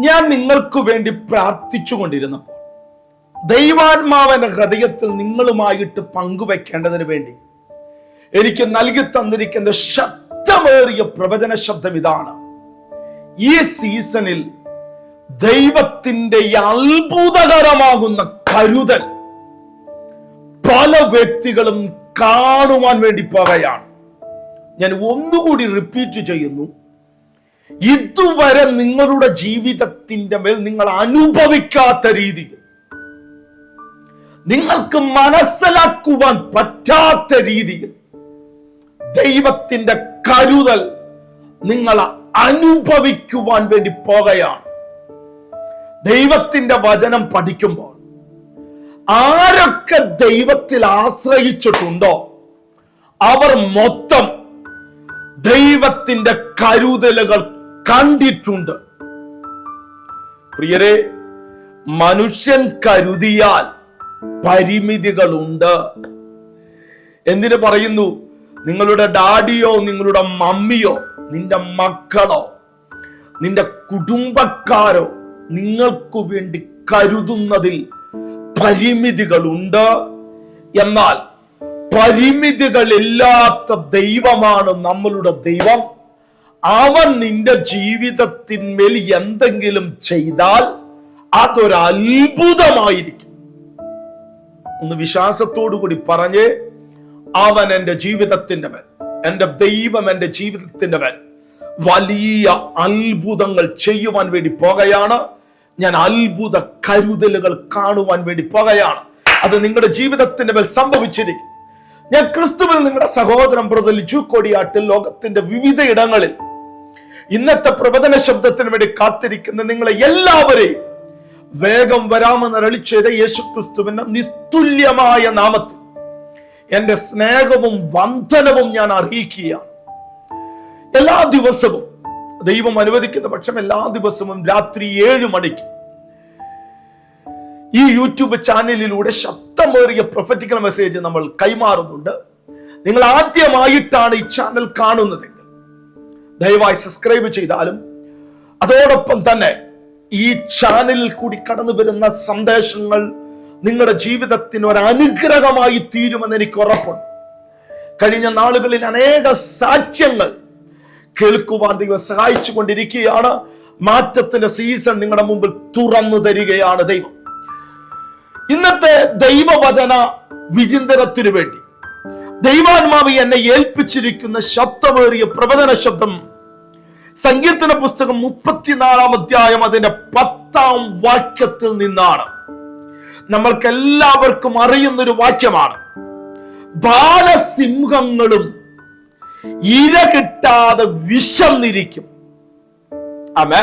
ഞാൻ നിങ്ങൾക്ക് വേണ്ടി പ്രാർത്ഥിച്ചു കൊണ്ടിരുന്നപ്പോൾ ദൈവാത്മാവന്റെ ഹൃദയത്തിൽ നിങ്ങളുമായിട്ട് പങ്കുവെക്കേണ്ടതിന് വേണ്ടി എനിക്ക് നൽകി തന്നിരിക്കുന്ന ശക്തമേറിയ പ്രവചന ശബ്ദം ഇതാണ്. ഈ സീസണിൽ ദൈവത്തിന്റെ അത്ഭുതകരമാകുന്ന കരുതൽ പല വ്യക്തികളും കാണുവാൻ വേണ്ടി പറയുകയാണ് ഞാൻ ഒന്നുകൂടി റിപ്പീറ്റ് ചെയ്യുന്നു. ഇതുവരെ നിങ്ങളുടെ ജീവിതത്തിന്റെ മേൽ നിങ്ങൾ അനുഭവിക്കാത്ത രീതിയിൽ നിങ്ങൾക്ക് മനസ്സിലാക്കുവാൻ പറ്റാത്ത രീതിയിൽ ദൈവത്തിന്റെ കരുതൽ നിങ്ങൾ അനുഭവിക്കുവാൻ വേണ്ടി പോകുകയാണ്. ദൈവത്തിന്റെ വചനം പഠിക്കുമ്പോൾ ആരൊക്കെ ദൈവത്തിൽ ആശ്രയിച്ചിട്ടുണ്ടോ അവർ മൊത്തം ദൈവത്തിന്റെ കരുതലുകൾ കണ്ടിട്ടുണ്ട്. പ്രിയരെ മനുഷ്യൻ കരുതിയാൽ പരിമിതികളുണ്ട്. എന്തിനു പറയുന്നു? നിങ്ങളുടെ ഡാഡിയോ നിങ്ങളുടെ മമ്മിയോ നിന്റെ മക്കളോ നിന്റെ കുടുംബക്കാരോ നിങ്ങൾക്കു വേണ്ടി കരുതുന്നതിൽ പരിമിതികളുണ്ട്. എന്നാൽ പരിമിതികളില്ലാത്ത ദൈവമാണ് നമ്മളുടെ ദൈവം. അവൻ നിന്റെ ജീവിതത്തിന്മേൽ എന്തെങ്കിലും ചെയ്താൽ അതൊരത്ഭുതമായിരിക്കും. ഒന്ന് വിശ്വാസത്തോടു കൂടി പറഞ്ഞ് അവൻ എന്റെ ജീവിതത്തിന്റെ മേൽ എന്റെ ദൈവം എന്റെ ജീവിതത്തിന്റെ മേൽ വലിയ അത്ഭുതങ്ങൾ ചെയ്യുവാൻ വേണ്ടി പോകുകയാണ്. ഞാൻ അത്ഭുത കരുതലുകൾ കാണുവാൻ വേണ്ടി പോകുകയാണ്. അത് നിങ്ങളുടെ ജീവിതത്തിന്റെ മേൽ സംഭവിച്ചിരിക്കും. ഞാൻ ക്രിസ്തുവിൽ നിങ്ങളുടെ സഹോദരൻ ബ്രദർ ലിജു കൊടിയാട്ടിൽ ലോകത്തിന്റെ വിവിധ ഇടങ്ങളിൽ ഇന്നത്തെ പ്രവചന ശബ്ദത്തിന് വേണ്ടി കാത്തിരിക്കുന്ന നിങ്ങളെ എല്ലാവരെയും വേഗം വരാമെന്ന് അരളിച്ചത് യേശു ക്രിസ്തുവിന്റെ നിസ്തുല്യമായ നാമത്തിൽ എന്റെ സ്നേഹവും വന്ദനവും ഞാൻ അറിയിക്കുകയാണ് എല്ലാ ദിവസവും ദൈവം അനുവദിക്കുന്ന പക്ഷം എല്ലാ ദിവസവും രാത്രി ഏഴ് മണിക്ക് ഈ യൂട്യൂബ് ചാനലിലൂടെ ശബ്ദമേറിയ പ്രൊഫറ്റിക്കൽ മെസ്സേജ് നമ്മൾ കൈമാറുന്നുണ്ട്. നിങ്ങൾ ആദ്യമായിട്ടാണ് ഈ ചാനൽ കാണുന്നതെങ്കിൽ ദയവായി സബ്സ്ക്രൈബ് ചെയ്താലും അതോടൊപ്പം തന്നെ ഈ ചാനലിൽ കൂടി കടന്നു വരുന്ന സന്ദേശങ്ങൾ നിങ്ങളുടെ ജീവിതത്തിന് ഒരു അനുഗ്രഹമായി തീരുമെന്ന് എനിക്ക് ഉറപ്പുണ്ട്. കഴിഞ്ഞ നാളുകളിൽ അനേക സാക്ഷ്യങ്ങൾ കേൾക്കുവാൻ ദൈവം സഹായിച്ചു കൊണ്ടിരിക്കുകയാണ് മാറ്റത്തിന്റെ സീസൺ നിങ്ങളുടെ മുമ്പിൽ തുറന്നു തരികയാണ് ദൈവം. ഇന്നത്തെ ദൈവവചന വിചിന്തനത്തിനു വേണ്ടി. ദൈവാത്മാവ് എന്നെ ഏൽപ്പിച്ചിരിക്കുന്ന ശബ്ദമേറിയ പ്രവചന ശബ്ദം. സങ്കീർത്തന പുസ്തകം മുപ്പത്തിനാലാം അധ്യായം അതിന്റെ പത്താം വാക്യത്തിൽ നിന്നാണ്. നമ്മൾക്ക് എല്ലാവർക്കും അറിയുന്നൊരു വാക്യമാണ്. ബാലസിംഹങ്ങളും ഇര കിട്ടാതെ വിശന്നിരിക്കും. അമേ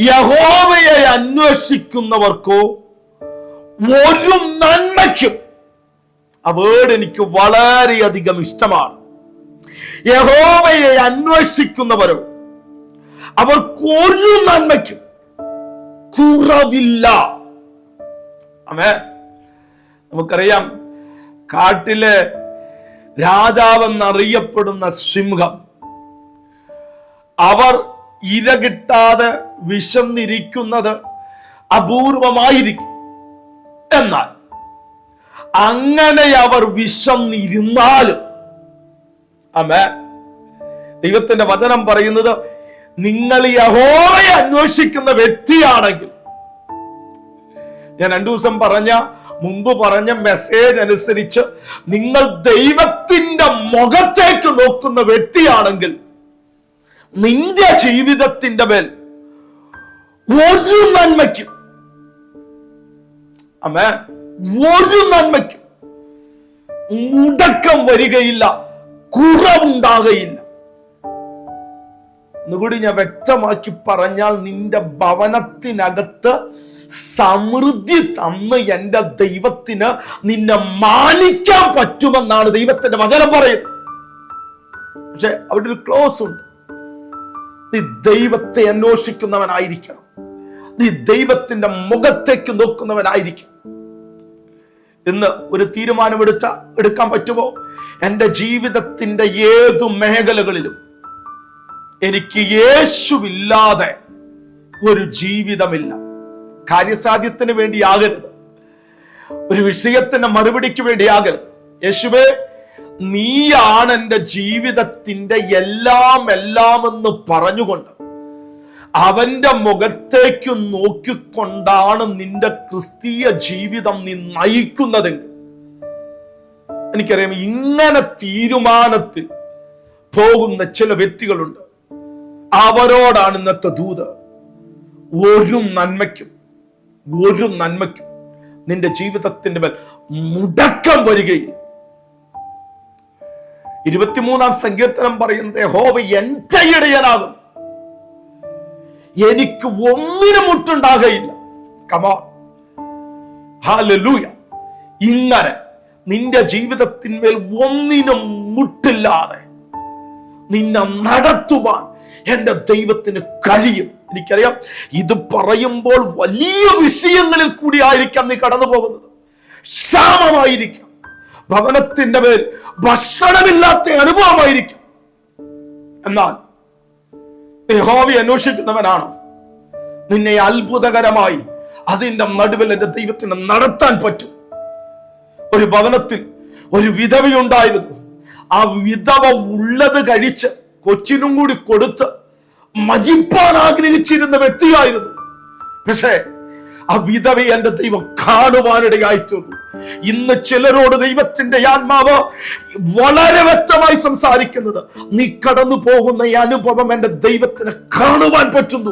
യഹോവയെ അന്വേഷിക്കുന്നവർക്കോ ഒരു നന്മയ്ക്കും. ആ വേർഡ് എനിക്ക് വളരെയധികം ഇഷ്ടമാണ്. യഹോവയെ അന്വേഷിക്കുന്നവരോ അവർക്ക് ഒരു നന്മയ്ക്കും കുറവില്ല. അമേ നമുക്കറിയാം കാട്ടിലെ രാജാവെന്നറിയപ്പെടുന്ന സിംഹം അവർ ഇര കിട്ടാതെ വിശന്നിരിക്കുന്നത് അപൂർവമായിരിക്കും. എന്നാൽ അങ്ങനെ അവർ വിശന്നിരുന്നാലും അമ്മേ ദൈവത്തിന്റെ വചനം പറയുന്നത് നിങ്ങൾ യഹോവയെ അന്വേഷിക്കുന്ന വ്യക്തിയാണെങ്കിൽ ഞാൻ രണ്ടു ദിവസം പറഞ്ഞ മുമ്പ് പറഞ്ഞ മെസ്സേജ് അനുസരിച്ച് നിങ്ങൾ ദൈവത്തിന്റെ മുഖത്തേക്ക് നോക്കുന്ന വ്യക്തിയാണെങ്കിൽ നിന്റെ ജീവിതത്തിന്റെ മേൽ ഒരു നന്മയ്ക്കും അമ്മേ ഒരു നന്മയ്ക്കും മുടക്കം വരികയില്ല കുറവുണ്ടാകയില്ല. ഒന്നുകൂടി ഞാൻ വ്യക്തമാക്കി പറഞ്ഞാൽ നിന്റെ ഭവനത്തിനകത്ത് സമൃദ്ധി തന്ന് എന്റെ ദൈവത്തിന് നിന്നെ മാനിക്കാൻ പറ്റുമെന്നാണ് ദൈവത്തിന്റെ വചനം പറയുന്നത്. പക്ഷെ അവിടെ ഒരു ക്ലോസ് ഉണ്ട്. നീ ദൈവത്തെ അന്വേഷിക്കുന്നവനായിരിക്കണം. നീ ദൈവത്തിന്റെ മുഖത്തേക്ക് നോക്കുന്നവനായിരിക്കും ഇന്ന് ഒരു തീരുമാനമെടുത്ത എടുക്കാൻ പറ്റുമോ? എന്റെ ജീവിതത്തിന്റെ ഏതു മേഖലകളിലും എനിക്ക് യേശുവില്ലാതെ ഒരു ജീവിതമില്ല. കാര്യസാധ്യത്തിന് വേണ്ടിയാകരുത്. ഒരു വിഷയത്തിന്റെ മറുപടിക്ക് വേണ്ടിയാകരുത്. യേശുവേ നീയാണ് എന്റെ ജീവിതത്തിന്റെ എല്ലാം എല്ലാം എന്ന് പറഞ്ഞുകൊണ്ട് അവന്റെ മുഖത്തേക്ക് നോക്കിക്കൊണ്ടാണ് നിന്റെ ക്രിസ്തീയ ജീവിതം നീ നയിക്കുന്നതെങ്കിൽ എനിക്കറിയാം ഇങ്ങനെ തീരുമാനത്തിൽ പോകുന്ന ചില വ്യക്തികളുണ്ട്. അവരോടാണ് ഇന്നത്തെ ദൂത്. ഒരു നന്മയ്ക്കും ഒരു നന്മയ്ക്കും നിന്റെ ജീവിതത്തിന്റെ മേൽ മുടക്കം വരികയും. ഇരുപത്തിമൂന്നാം സങ്കീർത്തനം പറയുന്നത് ഹോവ എന്റെ ഇടയനാകും എനിക്ക് ഒന്നിനും മുട്ടുണ്ടാകയില്ല. കമോ ഹാലൂയ ഇങ്ങനെ നിന്റെ ജീവിതത്തിന്മേൽ ഒന്നിനും മുട്ടില്ലാതെ നിന്നെ നടത്തുവാൻ എന്റെ ദൈവത്തിന് കഴിയും. എനിക്കറിയാം ഇത് പറയുമ്പോൾ വലിയ വിഷയങ്ങളിൽ കൂടി ആയിരിക്കാം നീ കടന്നു പോകുന്നത് ക്ഷാമമായിരിക്കാം. ഭവനത്തിന്റെ മേൽ ഭക്ഷണമില്ലാത്ത അനുഭവമായിരിക്കും. എന്നാൽ യഹോവയെ അന്വേഷിക്കുന്നവനാണ്. നിന്നെ അത്ഭുതകരമായി അതിന്റെ നടുവിൽ എന്റെ ദൈവത്തിന് നടത്താൻ പറ്റും. ഒരു ഭവനത്തിൽ ഒരു വിധവയുണ്ടായിരുന്നു ആ വിധവ ഉള്ളത് കഴിച്ച് കൊച്ചിനും കൂടി കൊടുത്ത് മരിപ്പാൻ ആഗ്രഹിച്ചിരുന്ന വ്യക്തിയായിരുന്നു. പക്ഷേ ആ വിധവയെ എന്റെ ദൈവം കാണുവാനിടയായി തീർന്നു. ഇന്ന് ചിലരോട് ദൈവത്തിന്റെ ആത്മാവ് വളരെ വ്യക്തമായി സംസാരിക്കുന്നത് നീ കടന്നു പോകുന്ന ഈ അനുഭവം എന്റെ ദൈവത്തിന് കാണുവാൻ പറ്റുന്നു.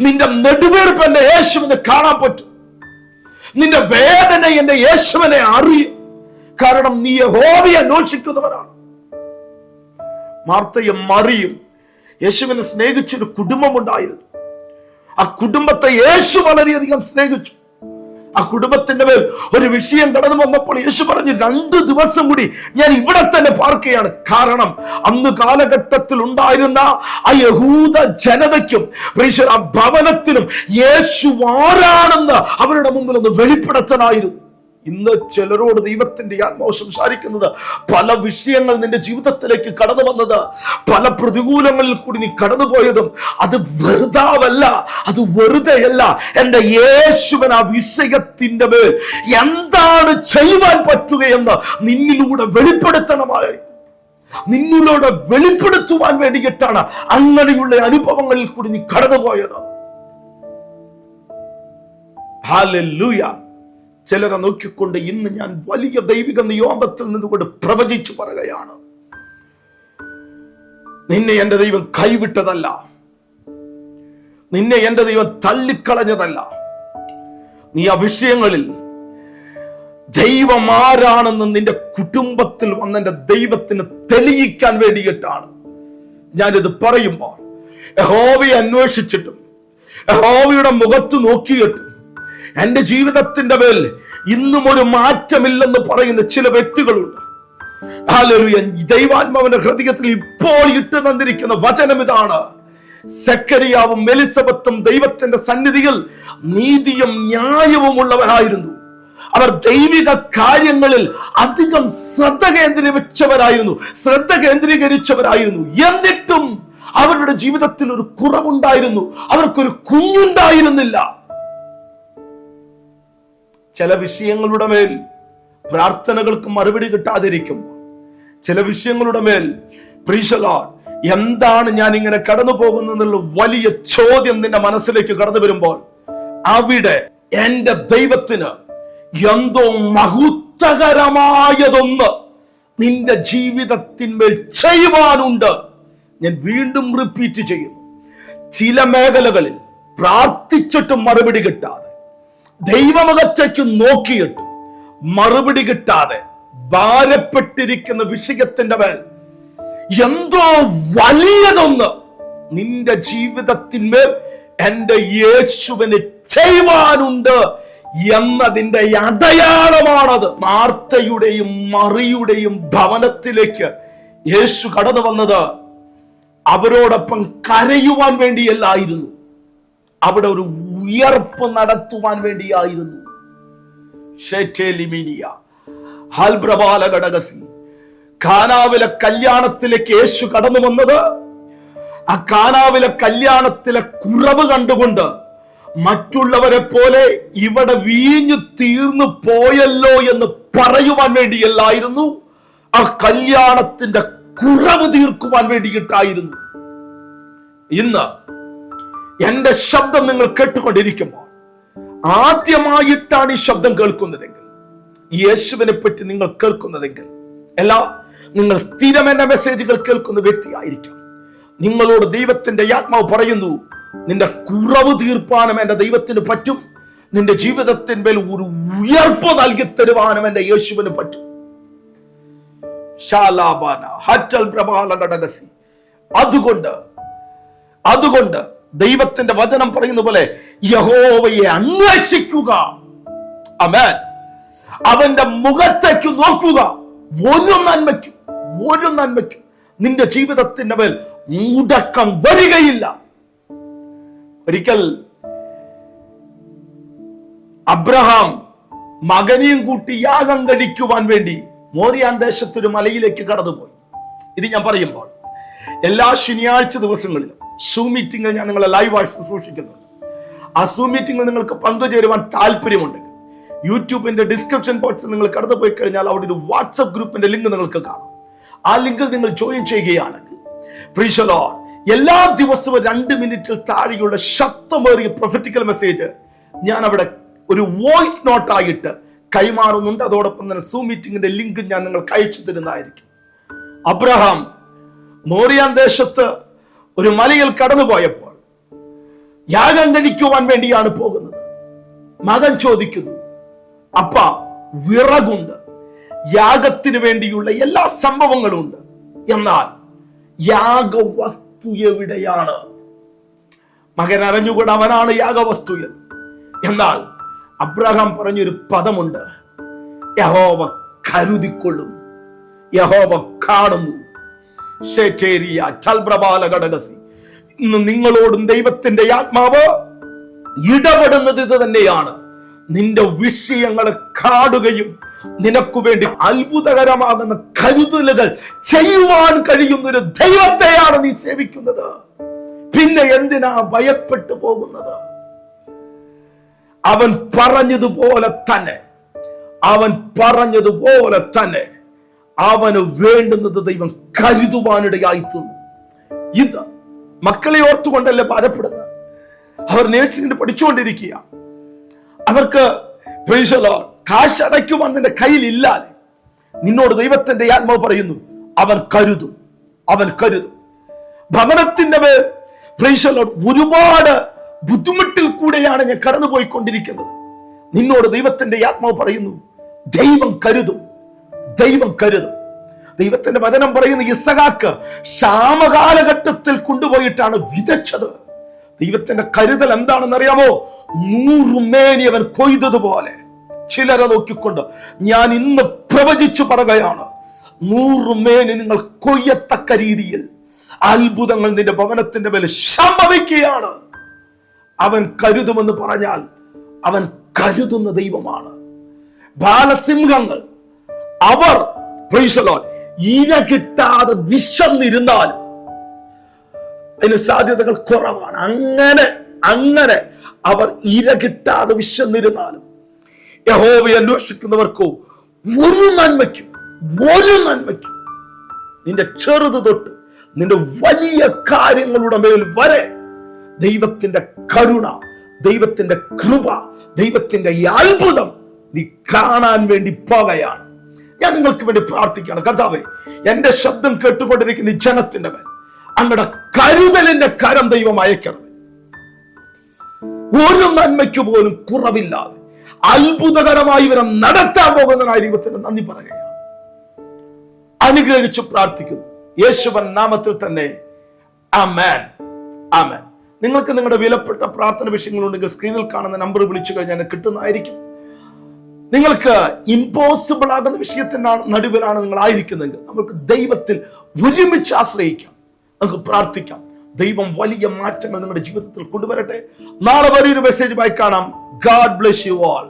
നിന്റെ നെടുവേർപ്പ് എന്റെ യേശുവിനെ കാണാൻ പറ്റും. നിന്റെ വേദന എന്റെ യേശുവിനെ അറിയും. കാരണം നീ ഹോവിയെ അന്വേഷിക്കുന്നവരാണ് മാർത്തയും മറിയും യേശുവിനെ സ്നേഹിച്ചൊരു കുടുംബമുണ്ടായിരുന്നു. ആ കുടുംബത്തെ യേശു വളരെയധികം സ്നേഹിച്ചു. ആ കുടുംബത്തിന്റെ മേൽ ഒരു വിഷയം കടന്നു വന്നപ്പോൾ യേശു പറഞ്ഞു രണ്ട് ദിവസം കൂടി ഞാൻ ഇവിടെ തന്നെ പാർക്കുകയാണ്. കാരണം അന്ന് കാലഘട്ടത്തിൽ ഉണ്ടായിരുന്ന ആ യഹൂദ ജനതയ്ക്കും ഭവനത്തിനും യേശു ആരാണെന്ന് അവരുടെ മുമ്പിൽ ഒന്ന് വെളിപ്പെടുത്താനായിരുന്നു ഇന്ന് ചിലരോട് ദൈവത്തിന്റെ ആത്മാവ് സംസാരിക്കുന്നത് പല വിഷയങ്ങൾ നിന്റെ ജീവിതത്തിലേക്ക് കടന്നു വന്നത് പല പ്രതികൂലങ്ങളിൽ കൂടി നീ കടന്നുപോയതും അത് വെറുതാവല്ല അത് വെറുതെയല്ല. എന്റെ യേശുവൻ ആ വിഷയത്തിന്റെ മേൽ എന്താണ് ചെയ്യുവാൻ പറ്റുകയെന്ന് നിന്നിലൂടെ വെളിപ്പെടുത്തണമായി. നിന്നിലൂടെ വെളിപ്പെടുത്തുവാൻ വേണ്ടിയിട്ടാണ് അങ്ങനെയുള്ള അനുഭവങ്ങളിൽ കൂടി നീ കടന്നുപോയത്. ഹാലൂയ ചിലരെ നോക്കിക്കൊണ്ട് ഇന്ന് ഞാൻ വലിയ ദൈവിക നിയോഗത്തിൽ നിന്നുകൊണ്ട് പ്രവചിച്ചു പറയുകയാണ്. നിന്നെ എന്റെ ദൈവം കൈവിട്ടതല്ല. നിന്നെ എന്റെ ദൈവം തള്ളിക്കളഞ്ഞതല്ല. നീ ആ വിഷയങ്ങളിൽ ദൈവം ആരാണെന്ന് നിന്റെ കുടുംബത്തിൽ വന്ന എന്റെ ദൈവത്തിന് തെളിയിക്കാൻ വേണ്ടിയിട്ടാണ് ഞാനിത് പറയുമ്പോൾ യഹോവയെ അന്വേഷിച്ചിട്ടും യഹോവയുടെ മുഖത്ത് നോക്കിയിട്ടും എന്റെ ജീവിതത്തിന്റെ മേൽ ഇന്നും ഒരു മാറ്റമില്ലെന്ന് പറയുന്ന ചില വ്യക്തികളുണ്ട്. ദൈവാത്മാവിന്റെ ഹൃദയത്തിൽ ഇപ്പോൾ ഇട്ട് തന്നിരിക്കുന്ന വചനം ഇതാണ്. സെക്കരിയാവും മെലിസബത്തും ദൈവത്തിന്റെ സന്നിധിയിൽ നീതിയും ന്യായവും ഉള്ളവരായിരുന്നു. അവർ ദൈവിക കാര്യങ്ങളിൽ അധികം ശ്രദ്ധ കേന്ദ്രീകരിച്ചവരായിരുന്നു. ശ്രദ്ധ കേന്ദ്രീകരിച്ചവരായിരുന്നു. എന്നിട്ടും അവരുടെ ജീവിതത്തിൽ ഒരു കുറവുണ്ടായിരുന്നു. അവർക്കൊരു കുഞ്ഞുണ്ടായിരുന്നില്ല. ചില വിഷയങ്ങളുടെ മേൽ പ്രാർത്ഥനകൾക്ക് മറുപടി കിട്ടാതിരിക്കും. ചില വിഷയങ്ങളുടെ മേൽ പ്രീശലോ എന്താണ് ഞാൻ ഇങ്ങനെ കടന്നു പോകുന്നതെന്നുള്ള വലിയ ചോദ്യം നിന്റെ മനസ്സിലേക്ക് കടന്നു വരുമ്പോൾ അവിടെ എന്റെ ദൈവത്തിന് എന്തോ മഹത്വകരമായതൊന്ന് നിന്റെ ജീവിതത്തിന്മേൽ ചെയ്യുവാനുണ്ട്. ഞാൻ വീണ്ടും റിപ്പീറ്റ് ചെയ്യുന്നു. ചില മേഖലകളിൽ പ്രാർത്ഥിച്ചിട്ടും മറുപടി കിട്ടാതെ ദൈവമുഖത്തേക്ക് നോക്കിയിട്ട് മറുപടി കിട്ടാതെ ഭാരപ്പെട്ടിരിക്കുന്ന വിഷയത്തിന്റെ മേൽ എന്തോ വലിയതൊന്ന് നിന്റെ ജീവിതത്തിന്മേൽ എന്റെ യേശുവിന് ചെയ്യുവാനുണ്ട് എന്നതിന്റെ അടയാളമാണത്. മാർത്തയുടെയും മറിയുടെയും ഭവനത്തിലേക്ക് യേശു കടന്നു വന്നത് അവരോടൊപ്പം കരയുവാൻ വേണ്ടിയല്ലായിരുന്നു. അവിടെ ഒരു ഉയർപ്പ് നടത്തുവാൻ വേണ്ടിയായിരുന്നു. ഹൽബ്രബാല കല്യാണത്തിലേക്ക് യേശു കടന്നു വന്നത് ആ കാനാവിലെ കല്യാണത്തിലെ കുറവ് കണ്ടുകൊണ്ട് മറ്റുള്ളവരെ പോലെ ഇവിടെ വീഞ്ഞു തീർന്നു പോയല്ലോ എന്ന് പറയുവാൻ വേണ്ടിയല്ലായിരുന്നു. ആ കല്യാണത്തിന്റെ കുറവ് തീർക്കുവാൻ വേണ്ടിയിട്ടായിരുന്നു. ഇന്ന് എന്റെ ശബ്ദം നിങ്ങൾ കേട്ടുകൊണ്ടിരിക്കുമ്പോൾ ആദ്യമായിട്ടാണ് ഈ ശബ്ദം കേൾക്കുന്നതെങ്കിൽ യേശുവിനെ പറ്റി നിങ്ങൾ കേൾക്കുന്നതെങ്കിൽ അല്ല നിങ്ങൾ സ്ഥിരം മെസ്സേജുകൾ കേൾക്കുന്ന വ്യക്തിയായിരിക്കാം. നിങ്ങളോട് ദൈവത്തിന്റെ ആത്മാവ് പറയുന്നു നിന്റെ കുറവ് തീർപ്പാനും എന്റെ ദൈവത്തിന് പറ്റും. നിന്റെ ജീവിതത്തിന്മേൽ ഒരു ഉയർപ്പ് നൽകി തരുവാനും എന്റെ യേശുവിന് പറ്റും. അതുകൊണ്ട് അതുകൊണ്ട് ദൈവത്തിന്റെ വചനം പറയുന്ന പോലെ യഹോവയെ അന്വേഷിക്കുക. അമേൻ അവന്റെ മുഖത്തേക്ക് നോക്കുക. ഒരു നന്മയ്ക്കും ഒരു നന്മയ്ക്കും നിന്റെ ജീവിതത്തിന്റെ മേൽ മുടക്കം വരികയില്ല. ഒരിക്കൽ അബ്രഹാം മകനെയും കൂട്ടി യാഗം കഴിക്കുവാൻ വേണ്ടി മോറിയാൻ ദേശത്തൊരു മലയിലേക്ക് കടന്നുപോയി. ഇത് ഞാൻ പറയുമ്പോൾ എല്ലാ ശനിയാഴ്ച ദിവസങ്ങളിലും സൂം മീറ്റിംഗിൽ ഞാൻ നിങ്ങളെ ലൈവായി സൂക്ഷിക്കുന്നുണ്ട് ആ സൂം മീറ്റിംഗിൽ നിങ്ങൾക്ക് പങ്കുചേരുവാൻ താല്പര്യമുണ്ട്. യൂട്യൂബിന്റെ ഡിസ്ക്രിപ്ഷൻ ബോക്സിൽ നിങ്ങൾ കടന്നു പോയി കഴിഞ്ഞാൽ അവിടെ ഒരു വാട്സപ്പ് ഗ്രൂപ്പിന്റെ ലിങ്ക് നിങ്ങൾക്ക് കാണാം. ആ ലിങ്കിൽ നിങ്ങൾ ജോയിൻ ചെയ്യുകയാണെങ്കിൽ പ്രീശലോ എല്ലാ ദിവസവും രണ്ട് മിനിറ്റിൽ താഴെയുള്ള ശക്തമേറിയ പ്രൊഫറ്റിക്കൽ മെസ്സേജ് ഞാൻ അവിടെ ഒരു വോയിസ് നോട്ടായിട്ട് കൈമാറുന്നുണ്ട്. അതോടൊപ്പം തന്നെ സൂ മീറ്റിംഗിന്റെ ലിങ്ക് ഞാൻ നിങ്ങൾക്ക് അയച്ചു തരുന്നതായിരിക്കും. അബ്രഹാം മോറിയാൻ ദേശത്ത് ഒരു മലയിൽ കടന്നുപോയപ്പോൾ യാഗം കഴിക്കുവാൻ വേണ്ടിയാണ് പോകുന്നത്. മകൻ ചോദിക്കുന്നു അപ്പ വിറകുണ്ട്. യാഗത്തിന് വേണ്ടിയുള്ള എല്ലാ സംഭവങ്ങളും ഉണ്ട് എന്നാൽ യാഗവസ്തു എവിടെയാണ്? മകൻ അറിഞ്ഞുകൂടെ അവനാണ് യാഗവസ്തു എന്ന്. എന്നാൽ അബ്രഹാം പറഞ്ഞൊരു പദമുണ്ട് യഹോവ കരുതിക്കൊള്ളും. യഹോവ കാണുന്നു. ഇന്ന് നിങ്ങളോടും ദൈവത്തിന്റെ ആത്മാവ് ഇടപെടുന്നത് ഇത് തന്നെയാണ്. നിന്റെ വിഷയങ്ങളെ കാടുകയും നിനക്ക് വേണ്ടി അത്ഭുതകരമാകുന്ന കരുതലുകൾ ചെയ്യുവാൻ കഴിയുന്ന ഒരു ദൈവത്തെയാണ് നീ സേവിക്കുന്നത്. പിന്നെ എന്തിനാ ഭയപ്പെട്ടു പോകുന്നത്? അവൻ പറഞ്ഞതുപോലെ തന്നെ. അവൻ പറഞ്ഞതുപോലെ തന്നെ. അവന് വേണ്ടുന്നത് ദൈവം കരുതുവാനിടയായി തീർന്നു ഇത് മക്കളെ ഓർത്തുകൊണ്ടല്ലേ ഭാരപ്പെടുന്നത് അവർ നേഴ്സിംഗിന് പഠിച്ചുകൊണ്ടിരിക്കുക. അവർക്ക് കാശടയ്ക്കുവാൻ നിന്റെ കയ്യിൽ ഇല്ലാതെ നിന്നോട് ദൈവത്തിന്റെ ആത്മാവ് പറയുന്നു അവൻ കരുതും അവൻ കരുതും. ഭവനത്തിന്റെ മേൽ പ്രൈസലോ ഒരുപാട് ബുദ്ധിമുട്ടിൽ കൂടെയാണ് ഞാൻ കടന്നുപോയിക്കൊണ്ടിരിക്കുന്നത്. നിന്നോട് ദൈവത്തിന്റെ ആത്മാവ് പറയുന്നു ദൈവം കരുതും ദൈവം കരുതും. ദൈവത്തിന്റെ വചനം പറയുന്ന ഇസഹാക്ക് ക്ഷാമകാലഘട്ടത്തിൽ കൊണ്ടുപോയിട്ടാണ് വിതച്ചത്. ദൈവത്തിന്റെ കരുതൽ എന്താണെന്ന് അറിയാമോ നൂറുമേനി അവൻ കൊയ്തതുപോലെ. ചിലരെ നോക്കിക്കൊണ്ട് ഞാൻ ഇന്ന് പ്രവചിച്ചു പറയുകയാണ്. നൂറുമേനി നിങ്ങൾ കൊയ്യത്തക്ക രീതിയിൽ അത്ഭുതങ്ങൾ നിന്റെ ഭവനത്തിന്റെ മേൽ സംഭവിക്കുകയാണ്. അവൻ കരുതുമെന്ന് പറഞ്ഞാൽ അവൻ കരുതുന്ന ദൈവമാണ്. ബാലസിംഹങ്ങൾ അവർ ഇര കിട്ടാതെ വിശന്നിരുന്നാൽ അതിന് സാധ്യതകൾ കുറവാണ്. അങ്ങനെ അങ്ങനെ അവർ ഇര കിട്ടാതെ വിശന്നിരുന്നാലും യഹോവയെ അന്വേഷിക്കുന്നവർക്കോ ഒരു നന്മയ്ക്കും ഒരു നന്മയ്ക്കും നിന്റെ ചെറുത് തൊട്ട് നിന്റെ വലിയ കാര്യങ്ങളുടെ മേൽ വരെ ദൈവത്തിന്റെ കരുണ ദൈവത്തിന്റെ കൃപ ദൈവത്തിന്റെ ഈ അത്ഭുതം നീ കാണാൻ വേണ്ടി പോകുകയാണ് ഞാൻ നിങ്ങൾക്ക് വേണ്ടി പ്രാർത്ഥിക്കുകയാണ്. കർത്താവേ എന്റെ ശബ്ദം കേട്ടുകൊണ്ടിരിക്കുന്ന ജനത്തിന്റെ മേൽ അങ്ങയുടെ കരുതലിന്റെ കരം ദൈവം അയക്കണം ഒരു നന്മയ്ക്ക് പോലും കുറവില്ലാതെ അത്ഭുതകരമായി ഇവരെ നടത്താൻ പോകുന്നതിനായി ദൈവത്തിന് നന്ദി പറയുക അനുഗ്രഹിച്ച് പ്രാർത്ഥിക്കുന്നു. യേശുവൻ നാമത്തിൽ തന്നെ. ആമേൻ. ആമേൻ. നിങ്ങൾക്ക് നിങ്ങളുടെ വിലപ്പെട്ട പ്രാർത്ഥന വിഷയങ്ങളുണ്ടെങ്കിൽ സ്ക്രീനിൽ കാണുന്ന നമ്പർ വിളിച്ചു കഴിഞ്ഞാൽ കിട്ടുന്നതായിരിക്കും. നിങ്ങൾക്ക് ഇമ്പോസിബിൾ ആകുന്ന വിഷയത്തിനാണ് നടുവിലാണ് നിങ്ങൾ ആയിരിക്കുന്നതെങ്കിൽ നമുക്ക് ദൈവത്തിൽ ഒരുമിച്ച് ആശ്രയിക്കാം. നമുക്ക് പ്രാർത്ഥിക്കാം. ദൈവം വലിയ മാറ്റങ്ങൾ നിങ്ങളുടെ ജീവിതത്തിൽ കൊണ്ടുവരട്ടെ. നാളെ വലിയൊരു മെസ്സേജുമായി കാണാം. God bless you all